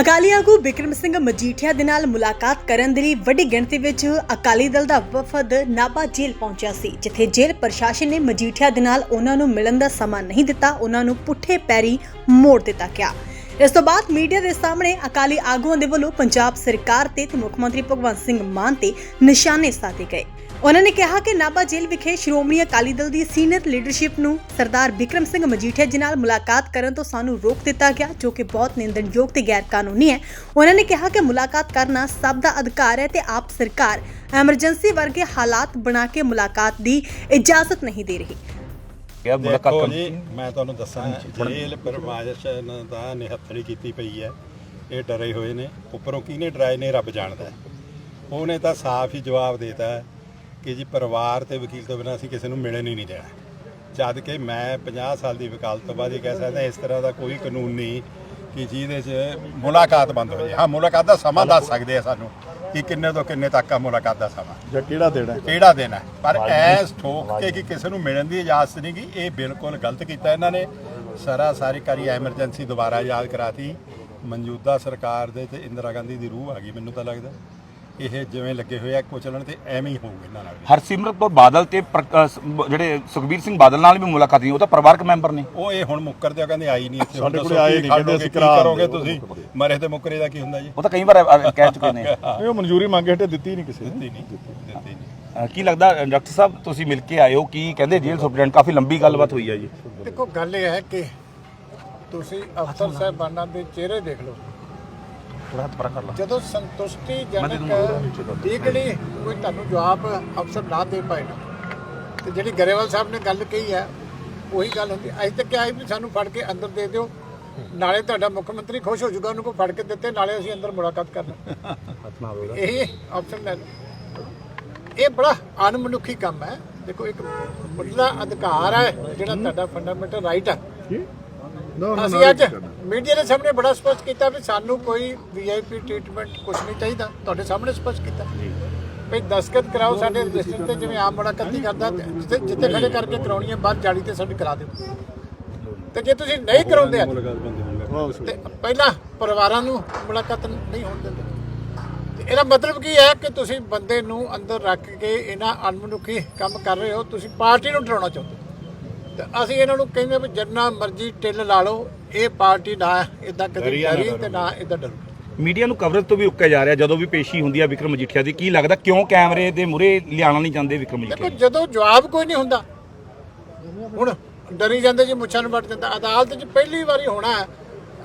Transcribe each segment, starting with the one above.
ਅਕਾਲੀ ਆਗੂ ਬਿਕਰਮ ਸਿੰਘ ਮਜੀਠੀਆ ਦੇ ਨਾਲ ਮੁਲਾਕਾਤ ਕਰਨ ਦੇ ਲਈ ਵੱਡੀ ਗਿਣਤੀ ਵਿੱਚ ਅਕਾਲੀ ਦਲ ਦਾ ਵਫਦ ਨਾਭਾ ਜੇਲ੍ਹ ਪਹੁੰਚਿਆ ਸੀ, ਜਿੱਥੇ ਜੇਲ੍ਹ ਪ੍ਰਸ਼ਾਸਨ ਨੇ ਮਜੀਠੀਆ ਦੇ ਨਾਲ ਉਹਨਾਂ ਨੂੰ ਮਿਲਣ ਦਾ ਸਮਾਂ ਨਹੀਂ ਦਿੱਤਾ, ਉਹਨਾਂ ਨੂੰ ਪੁੱਠੇ ਪੈਰੀ ਮੋੜ ਦਿੱਤਾ ਗਿਆ। ਇਸ ਤੋਂ ਬਾਅਦ ਮੀਡੀਆ ਦੇ ਸਾਹਮਣੇ ਅਕਾਲੀ ਆਗੂਆਂ ਦੇ ਵੱਲੋਂ ਪੰਜਾਬ ਸਰਕਾਰ ਤੇ ਮੁੱਖ ਮੰਤਰੀ ਭਗਵੰਤ ਸਿੰਘ ਮਾਨ ਤੇ ਨਿਸ਼ਾਨੇ ਸਾਧੇ ਗਏ। ਉਹਨਾਂ ਨੇ ਕਿਹਾ ਕਿ ਨਾਭਾ ਜੇਲ੍ਹ ਵਿਖੇ ਸ਼੍ਰੋਮਣੀ ਅਕਾਲੀ ਦਲ ਦੀ ਸੀਨੀਅਰ ਲੀਡਰਸ਼ਿਪ ਨੂੰ ਸਰਦਾਰ ਬਿਕਰਮ ਸਿੰਘ ਮਜੀਠੀਆ ਜੀ ਨਾਲ ਮੁਲਾਕਾਤ ਕਰਨ ਤੋਂ ਸਾਨੂੰ ਰੋਕ ਦਿੱਤਾ ਗਿਆ, ਜੋ ਕਿ ਬਹੁਤ ਨਿੰਦਣਯੋਗ ਤੇ ਗੈਰ ਕਾਨੂੰਨੀ ਹੈ। ਉਹਨਾਂ ਨੇ ਕਿਹਾ ਕਿ ਮੁਲਾਕਾਤ ਕਰਨਾ ਸਭ ਦਾ ਅਧਿਕਾਰ ਹੈ ਤੇ ਆਪ ਸਰਕਾਰ ਐਮਰਜੈਂਸੀ ਵਰਗੇ ਹਾਲਾਤ ਬਣਾ ਕੇ ਮੁਲਾਕਾਤ ਦੀ ਇਜਾਜ਼ਤ ਨਹੀਂ ਦੇ ਰਹੀ। ਮੁਲਾਕਾਤ ਦੇਖੋ ਕਰਨ ਜੀ ਮੈਂ ਤੁਹਾਨੂੰ ਦੱਸਾਂ ਜੇਲ੍ਹ ਪਰਮਾਇਸ਼ਨ ਦਾ ਨਿਹੱਥਣੀ ਕੀਤੀ ਪਈ ਹੈ। ਇਹ ਡਰੇ ਹੋਏ ਨੇ। ਉੱਪਰੋਂ ਕਿਹਨੇ ਡਰਾਏ ਨੇ ਰੱਬ ਜਾਣਦਾ ਹੈ। ਉਹਨੇ ਤਾਂ ਸਾਫ਼ ਹੀ ਜਵਾਬ ਦੇਤਾ ਹੈ ਕਿ ਜੀ ਪਰਿਵਾਰ ਤੇ ਵਕੀਲ ਤੋਂ ਬਿਨਾਂ ਅਸੀਂ ਕਿਸੇ ਨੂੰ ਮਿਲਣ ਹੀ ਨਹੀਂ ਦੇਣਾ। ਜਦ ਕਿ ਮੈਂ 50 ਸਾਲ ਦੀ ਵਕਾਲਤ ਤੋਂ ਬਾਅਦ ਇਹ ਕਹਿ ਸਕਦਾ ਇਸ ਤਰ੍ਹਾਂ ਦਾ ਕੋਈ ਕਾਨੂੰਨ ਨਹੀਂ ਕਿ ਜਿਹਦੇ 'ਚ ਮੁਲਾਕਾਤ ਬੰਦ ਹੋ ਜਾਏ ਹਾਂ ਮੁਲਾਕਾਤ ਦਾ ਸਮਾਂ ਦੱਸ ਸਕਦੇ ਆ ਸਾਨੂੰ। ਕਿ ਕਿੰਨੇ ਤੋਂ ਕਿੰਨੇ ਤੱਕ ਆ ਮੁਲਾਕਾਤ ਦਾ ਸਮਾਂ? ਜਾਂ ਕਿਹੜਾ ਦੇਣਾ ਹੈ? ਕਿਹੜਾ ਦਿਨ ਹੈ? ਪਰ ਐਸ ਠੋਕ ਕੇ ਕਿ ਕਿਸੇ ਨੂੰ ਮਿਲਣ ਦੀ ਇਜਾਜ਼ਤ ਨਹੀਂ ਗੀ ਇਹ ਬਿਲਕੁਲ ਗਲਤ ਕੀਤਾ ਇਹਨਾਂ ਨੇ। ਸਾਰਾ ਸਾਰੀ ਕਾਰੀ ਐਮਰਜੈਂਸੀ ਦੁਬਾਰਾ ਯਾਦ ਕਰਾਤੀ। ਮੌਜੂਦਾ ਸਰਕਾਰ ਦੇ ਤੇ ਇੰਦਰਾ ਗਾਂਧੀ ਦੀ ਰੂਹ ਆ ਗਈ ਮੈਨੂੰ ਤਾਂ ਲੱਗਦਾ। ਇਹ ਜਿਵੇਂ ਲੱਗੇ ਹੋਏ ਆ ਕੁਚਲਣ ਤੇ ਐਵੇਂ ਹੀ ਹੋਊ ਇਹਨਾਂ ਨਾਲ ਵੀ। ਹਰਸਿਮਰਤ ਕੌਰ ਬਾਦਲ ਤੇ ਪ੍ਰ- ਅ, ਸ- ਬ- ਜਿਹੜੇ ਸੁਖਬੀਰ ਸਿੰਘ ਬਾਦਲ ਨਾਲ ਵੀ ਮੁਲਾਕਾਤ ਨਹੀਂ ਉਹ ਤਾਂ ਪਰਿਵਾਰਕ ਮੈਂਬਰ ਨੇ। ਉਹ ਇਹ ਹੁਣ ਮੁੱਕਰਦੇ ਆ ਕਹਿੰਦੇ ਆਈ ਨਹੀਂ ਇੱਥੇ ਹੁਣ ਸਾਡੇ ਕੋਲੇ ਦੱਸੋ ਆਏ ਕੀ ਨਹੀਂ, ਕਹਿੰਦੇ ਅਸੀਂ ਕੀ ਕਰਾ ਕਰੋਗੇ। ਤੁਸੀਂ? ਮਰੇ ਤੇ ਮੁੱਕਰੇ ਦਾ ਕੀ ਹੁੰਦਾ ਜੀ? ਉਹ ਤਾਂ ਕਈ ਵਾਰ ਅ, ਕਹਿ ਚੁੱਕੇ ਨੇ। ਉਹ ਮਨਜ਼ੂਰੀ ਮੰਗੇ ਹਟੇ ਦਿੱਤੀ ਨਹੀਂ ਕਿਸੇ ਨੇ। ਦਿੱਤੀ ਨਹੀਂ ਦਿੱਤੀ ਨਹੀਂ। ਅ, ਕੀ ਲੱਗਦਾ ਅ, ਡਾਕਟਰ ਸਾਹਿਬ ਤੁਸੀਂ ਮਿਲ ਕੇ ਆਏ ਹੋ ਕੀ ਕਹਿੰਦੇ ਜੇਲ੍ਹ ਸੁਪਰਡੈਂਟ ਕਾਫੀ ਲੰਬੀ ਗੱਲਬਾਤ ਹੋਈ ਹੈ ਜੀ। ਦੇਖੋ ਗੱਲ ਇਹ ਹੈ ਕਿ ਤੁਸੀਂ ਅਫਸਰ ਸਾਹਿਬਾਨਾਂ ਦੇ ਚਿਹਰੇ ਦੇਖ ਲਓ। ਥੋੜਾ ਹੱਥ ਪਰਾਂ ਕਰ ਲਾ। ਜਦੋਂ ਸੰਤੁਸ਼ਟੀਜਨਕ ਲੀਗਲੀ ਕੋਈ ਤੁਹਾਨੂੰ ਜਵਾਬ ਅਫਸਰ ਨਾ ਦੇ ਪਾਏ ਤੇ ਜਿਹੜੀ ਗਰੇਵਾਲ ਸਾਹਿਬ ਨੇ ਗੱਲ ਕਹੀ ਹੈ ਉਹੀ ਗੱਲ ਹੁੰਦੀ। ਅੱਜ ਤੱਕ ਕਿਹਾ ਵੀ ਸਾਨੂੰ ਫੜ ਕੇ ਅੰਦਰ ਦੇ ਦਿਓ। ਨਾਲੇ ਤੁਹਾਡਾ ਮੁੱਖ ਮੰਤਰੀ ਖੁਸ਼ ਹੋ ਜਾਊਗਾ ਉਹਨੂੰ ਕੋ ਫੜ ਕੇ ਦਿੱਤੇ ਨਾਲੇ ਅਸੀਂ ਅੰਦਰ ਮੁਲਾਕਾਤ ਕਰਨਾ। ਇਹ ਆਪਸ਼ਨ ਲੈ ਇਹ ਬੜਾ ਅਣਮਨੁੱਖੀ ਕੰਮ ਹੈ। ਦੇਖੋ ਇੱਕ ਮੁੱਢਲਾ ਅਧਿਕਾਰ ਹੈ ਜਿਹੜਾ ਤੁਹਾਡਾ ਫੰਡਾਮੈਂਟਲ ਰਾਈਟ ਹੈ। ਅਸੀਂ ਅੱਜ ਮੀਡੀਆ ਦੇ ਸਾਹਮਣੇ ਬੜਾ ਸਪਸ਼ਟ ਕੀਤਾ ਵੀ ਸਾਨੂੰ ਕੋਈ ਵੀਆਈਪੀ ਟ੍ਰੀਟਮੈਂਟ ਕੁਝ ਨਹੀਂ ਚਾਹੀਦਾ ਤੁਹਾਡੇ ਸਾਹਮਣੇ ਸਪਸ਼ਟ ਕੀਤਾ ਵੀ ਦਸਖਤ ਕਰਾਓ ਸਾਡੇ ਰਜਿਸਟਰ ਤੇ ਜਿਵੇਂ ਆਮ ਮੁਲਾਕਾਤ ਨਹੀਂ ਕਰਦਾ ਜਿੱਥੇ ਜਿੱਥੇ ਖੜੇ ਕਰਕੇ ਕਰਾਉਣੀ ਹੈ ਬਾਹਰ ਜਾਲੀ ਤੇ ਸਾਡੀ ਕਰਾ ਦਿਓ ਤੇ ਜੇ ਤੁਸੀਂ ਨਹੀਂ ਕਰਾਉਂਦੇ ਤੇ ਪਹਿਲਾਂ ਪਰਿਵਾਰਾਂ ਨੂੰ ਮੁਲਾਕਾਤ ਨਹੀਂ ਹੋਣ ਦਿੰਦੇ ਤੇ ਇਹਦਾ ਮਤਲਬ ਕੀ ਹੈ ਕਿ ਤੁਸੀਂ ਬੰਦੇ ਨੂੰ ਅੰਦਰ ਰੱਖ ਕੇ ਇਹਨਾਂ ਅਣਮਨੁੱਖੀ ਕੰਮ ਕਰ ਰਹੇ ਹੋ ਤੁਸੀਂ ਪਾਰਟੀ ਨੂੰ ਡਰਾਉਣਾ ਚਾਹੁੰਦੇ ਹੋ। ਤੇ ਅਸੀਂ ਇਹਨਾਂ ਨੂੰ ਕਹਿੰਦੇ ਵੀ ਜਿੰਨਾ ਮਰਜ਼ੀ ਟਿੱਲ ਲਾ ਲਓ ਇਹ ਪਾਰਟੀ ਨਾ ਇਦਾਂ ਕਦੇ ਡਰੀ ਤੇ ਨਾ ਇਦਾਂ ਡਰੂ ਮੀਡੀਆ ਨੂੰ ਕਵਰੇਜ ਤੋਂ ਵੀ ਰੁਕਿਆ ਜਾ ਰਿਹਾ ਜਦੋਂ ਵੀ ਪੇਸ਼ੀ ਹੁੰਦੀ ਹੈ ਵਿਕਰਮ ਮਜੀਠੀਆ ਦੀ ਕੀ ਲੱਗਦਾ ਕਿਉਂ ਕੈਮਰੇ ਦੇ ਮੂਹਰੇ ਲਿਆਉਣਾ ਨਹੀਂ ਚਾਹੁੰਦੇ ਵਿਕਰਮ ਦੇਖੋ ਮਜੀਠੀਆ ਜਦੋਂ ਜਵਾਬ ਕੋਈ ਨਹੀਂ ਹੁੰਦਾ। ਹੁਣ ਡਰੀ ਜਾਂਦੇ ਜੀ ਮੁੱਛਾਂ ਨੂੰ ਵੱਟ ਦਿੰਦਾ। ਅਦਾਲਤ 'ਚ ਪਹਿਲੀ ਵਾਰੀ ਹੋਣਾ ਹੈ।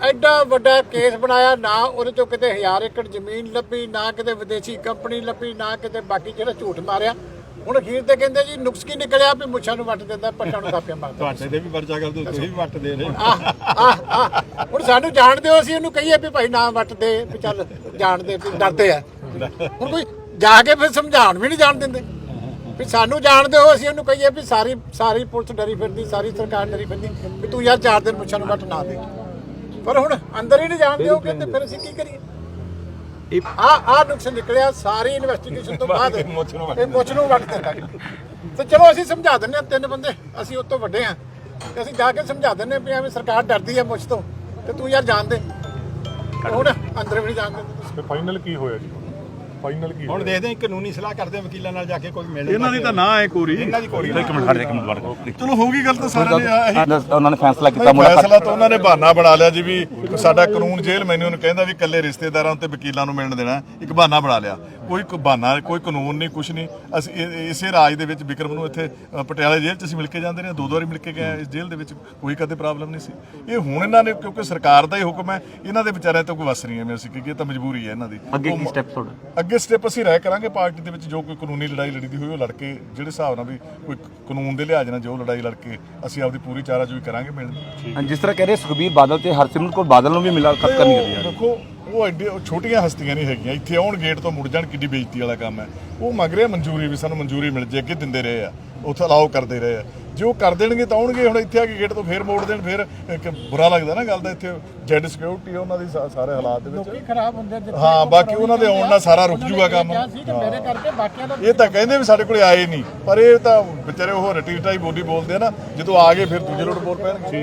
ਐਡਾ ਵੱਡਾ ਕੇਸ ਬਣਾਇਆ ਨਾ ਉਹਦੇ ਚੋਂ ਕਿਤੇ ਹਜ਼ਾਰ ਏਕੜ ਜ਼ਮੀਨ ਲੱਭੀ ਨਾ ਕਿਤੇ ਵਿਦੇਸ਼ੀ ਕੰਪਨੀ ਲੱਭੀ ਨਾ ਕਿਤੇ ਬਾਕੀ ਜਿਹੜਾ ਝੂਠ ਮਾਰਿਆ। ਹੁਣ ਅਖੀਰ ਤੇ ਕਹਿੰਦੇ ਜੀ ਨੁਕਸ ਕੀ ਨਿਕਲਿਆ ਵੀ ਮੁੱਛਾਂ ਨੂੰ ਵੱਟ ਦਿੰਦਾ ਪੱਟਾਂ ਨੂੰ ਕਾਪੀਆਂ ਮਾਰਦਾ। ਤੁਹਾਡੇ ਤੇ ਵੀ ਪਰਚਾ ਕਰ ਦੋ ਤੁਸੀਂ ਵੀ ਵੱਟ ਦੇ ਰਹੇ ਆਹ ਹੁਣ ਸਾਨੂੰ ਜਾਣਦੇ ਹੋ ਅਸੀਂ ਉਹਨੂੰ ਕਹੀਏ ਵੀ ਭਾਈ ਨਾ ਵੱਟ ਦੇ ਵੀ ਚੱਲ ਜਾਣਦੇ ਵੀ ਡਰਦੇ ਆ। ਹੁਣ ਕੋਈ ਜਾ ਕੇ ਫਿਰ ਸਮਝਾਉਣ ਵੀ ਨਹੀਂ ਜਾਣ ਦਿੰਦੇ। ਵੀ ਸਾਨੂੰ ਜਾਣਦੇ ਹੋ ਅਸੀਂ ਉਹਨੂੰ ਕਹੀਏ ਵੀ ਸਾਰੀ ਸਾਰੀ ਪੁਲਿਸ ਡਰੀ ਫਿਰਦੀ ਸਾਰੀ ਸਰਕਾਰ ਡਰੀ ਫਿਰਦੀ ਵੀ ਤੂੰ ਯਾਰ ਚਾਰ ਦਿਨ ਮੁੱਛਾਂ ਨੂੰ ਵੱਟ ਨਾ ਦੇ। ਪਰ ਹੁਣ ਅੰਦਰ ਹੀ ਨਹੀਂ ਜਾਣਦੇ ਹੋ ਤੇ ਫਿਰ ਅਸੀਂ ਕੀ ਕਰੀਏ? ਇਹ ਆ ਆ ਨੁਕਸ ਨਿਕਲਿਆ ਸਾਰੀ ਇਨਵੈਸਟੀਗੇਸ਼ਨ ਤੋਂ ਬਾਅਦ। ਇਹ ਮੁੱਛ ਨੂੰ ਵੱਟ ਦਿੰਦਾ ਤੇ ਚਲੋ ਅਸੀਂ ਸਮਝਾ ਦਿੰਨੇ ਆ ਤਿੰਨ ਬੰਦੇ ਅਸੀਂ ਉਸ ਤੋਂ ਵੱਡੇ ਆ ਤੇ ਅਸੀਂ ਜਾ ਕੇ ਸਮਝਾ ਦਿੰਨੇ ਆ ਵੀ ਐਵੇਂ ਸਰਕਾਰ ਡਰਦੀ ਆ ਮੁੱਛ ਤੋਂ। ਤੇ ਤੂੰ ਯਾਰ ਜਾਣ ਦੇ। ਤੇ ਹੁਣ ਅੰਦਰ ਵੀ ਨਹੀਂ ਜਾਣ ਤੇ ਫਾਈਨਲ ਕੀ ਹੋਇਆ ਜੀ? ਫਾਈਨਲ ਕੀ ਹੁਣ ਦੇਖਦੇ ਹਾਂ ਕਾਨੂੰਨੀ ਸਲਾਹ ਕਰਦੇ ਹਾਂ ਵਕੀਲਾਂ ਨਾਲ ਜਾ ਕੇ ਕੋਈ ਮਿਲ ਇਹਨਾਂ ਦੀ ਤਾਂ ਨਾ ਹੈ ਕੋਰੀ। ਇਹਨਾਂ ਦੀ ਕੋਈ ਇੱਕ ਮਿੰਟ ਹਟ ਇੱਕ ਮਿੰਟ ਵੜ। ਚਲੋ ਹੋਊਗੀ ਗੱਲ ਤਾਂ ਸਾਰਿਆਂ ਨੇ ਆਹੀ। ਉਹਨਾਂ ਨੇ ਫੈਸਲਾ ਕੀਤਾ ਮੁਲਾਕਾਤ ਫੈਸਲਾ ਤਾਂ ਉਹਨਾਂ ਨੇ ਬਹਾਨਾ ਬਣਾ ਲਿਆ ਜੀ ਵੀ ਸਾਡਾ ਕਾਨੂੰਨ ਜੇਲ੍ਹ ਮੈਨੂੰ ਕਹਿੰਦਾ ਵੀ ਇਕੱਲੇ ਰਿਸ਼ਤੇਦਾਰਾਂ ਤੇ ਵਕੀਲਾਂ ਨੂੰ ਮਿਲਣ ਦੇਣਾ ਇੱਕ ਬਹਾਨਾ ਬਣਾ ਲਿਆ। ਕੋਈ ਕ- ਬਹਾਨਾ ਕੋਈ ਕਾਨੂੰਨ ਨਹੀਂ ਕੁਝ ਨਹੀਂ। ਅਸੀਂ ਇਹ- ਇਸੇ ਰਾਜ ਦੇ ਵਿੱਚ ਵਿਕਰਮ ਨੂੰ ਇੱਥੇ ਅ, ਪਟਿਆਲੇ ਜੇਲ੍ਹ 'ਚ ਅਸੀਂ ਮਿਲ ਕੇ ਜਾਂਦੇ ਰਹੇ ਦੋ ਦੋ ਵਾਰੀ ਮਿਲ ਕੇ ਗਏ ਹਾਂ ਇਸ ਜੇਲ੍ਹ ਦੇ ਵਿੱਚ ਕੋਈ ਕਦੇ ਪ੍ਰੋਬਲਮ ਨਹੀਂ ਸੀ। ਇਹ ਹੁਣ ਇਹਨਾਂ ਨੇ ਕਿਉਂਕਿ ਸਰਕਾਰ ਦਾ ਹੀ ਹੁਕਮ ਹੈ ਇਹਨਾਂ ਦੇ ਵਿਚਾਰਿਆਂ ਤੋਂ ਕੋਈ ਵਸ ਨਹੀਂ ਐਵੇਂ ਅਸੀਂ ਕਿ ਇਹ ਤਾਂ ਮਜਬੂਰੀ ਹੈ ਇਹਨਾਂ ਦੀ। ਅੱਗੇ ਕੀ ਉਹ- ਸਟੈਪ ਤੁਹਾਡਾ? ਅੱਗੇ ਸਟੈਪ ਅਸੀਂ ਰਾਇ ਕਰਾਂਗੇ ਪਾਰਟੀ ਦੇ ਵਿੱਚ ਜੋ ਕੋਈ ਕਾਨੂੰਨੀ ਲੜਾਈ ਲੜੀਦੀ ਹੋਈ ਉਹ ਲੜ ਕੇ ਜਿਹੜੇ ਹਿਸਾਬ ਨਾਲ ਵੀ ਕੋਈ ਕਾਨੂੰਨ ਦੇ ਲਿਹਾਜ਼ ਨਾਲ ਜੋ ਲੜਾਈ ਲੜ ਕੇ ਅਸੀਂ ਆਪਦੀ ਪੂਰੀ ਚਾਰਾਜੋਈ ਕਰਾਂਗੇ ਮਿਲਣ। ਜਿਸ ਤਰ੍ਹਾਂ ਕਹਿ ਰਹੇ ਸੁਖਬੀਰ ਬਾਦਲ ਤੇ ਹਰਸਿਮਰਤ ਕੌਰ ਬਾਦਲ ਨੂੰ ਵੀ ਮੁਲਾਕਾਤ ਕਰਨੀ ਹੈ। ਦੇਖੋ ਉਹ ਐਡੇ ਛੋਟੀਆਂ ਹਸਤੀਆਂ ਨਹੀਂ ਹੈਗੀਆਂ। ਇੱਥੇ ਆਉਣ ਗੇਟ ਤੋਂ ਮੁੜ ਜਾਣ ਕਿੱਡੀ ਬੇਇੱਜ਼ਤੀ ਵਾਲਾ ਕੰਮ ਹੈ। ਉਹ ਮੰਗ ਰਿਹਾ ਮਨਜ਼ੂਰੀ ਵੀ ਸਾਨੂੰ ਮਨਜ਼ੂਰੀ ਮਿਲ ਜੇ ਅੱਗੇ ਦਿੰਦੇ ਰਹੇ ਆ। ਉੱਥੇ ਅਲਾਓ ਕਰਦੇ ਰਹੇ ਆ। ਜੇ ਉਹ ਕਰ ਦੇਣਗੇ ਤਾਂ ਆਉਣਗੇ ਹੁਣ ਇੱਥੇ ਆ ਕੇ ਗੇਟ ਤੋਂ ਫੇਰ ਮੋੜ ਦੇਣ ਫੇਰ ਇੱਕ ਬੁਰਾ ਲੱਗਦਾ ਨਾ ਗੱਲ ਦਾ ਇੱਥੇ। ਜੈਡ ਸਿਕਿਉਰਿਟੀ ਉਹਨਾਂ ਦੀ ਸਾਰੇ ਹਾਲਾਤ ਦੇ ਲੋਕੀ ਵਿੱਚ ਖਰਾਬ ਹੁੰਦੇ ਜਿੱਥੇ ਹਾਂ ਬਾਕੀ ਉਹਨਾਂ ਦੇ ਆਉਣ ਨਾਲ ਸਾਰਾ ਰੁਕ ਜੂਗਾ ਕੰਮ। ਕਿਹਾ ਸੀ ਕਿ ਮੇਰੇ ਕਰਕੇ ਬਾਕੀਆਂ ਦਾ ਇਹ ਤਾਂ ਕਹਿੰਦੇ ਵੀ ਸਾਡੇ ਕੋਲੇ ਆਏ ਨਹੀਂ। ਪਰ ਇਹ ਤਾਂ ਵਿਚਾਰੇ ਉਹ ਰਟੀ ਰਟਾਈ ਬੋਲੀ ਬੋਲਦੇ ਆ ਨਾ ਜਦੋਂ ਆ ਗਏ ਫਿਰ ਦੂਜੇ ਲੋਟ ਬੋਲ ਪੈਣਗੇ।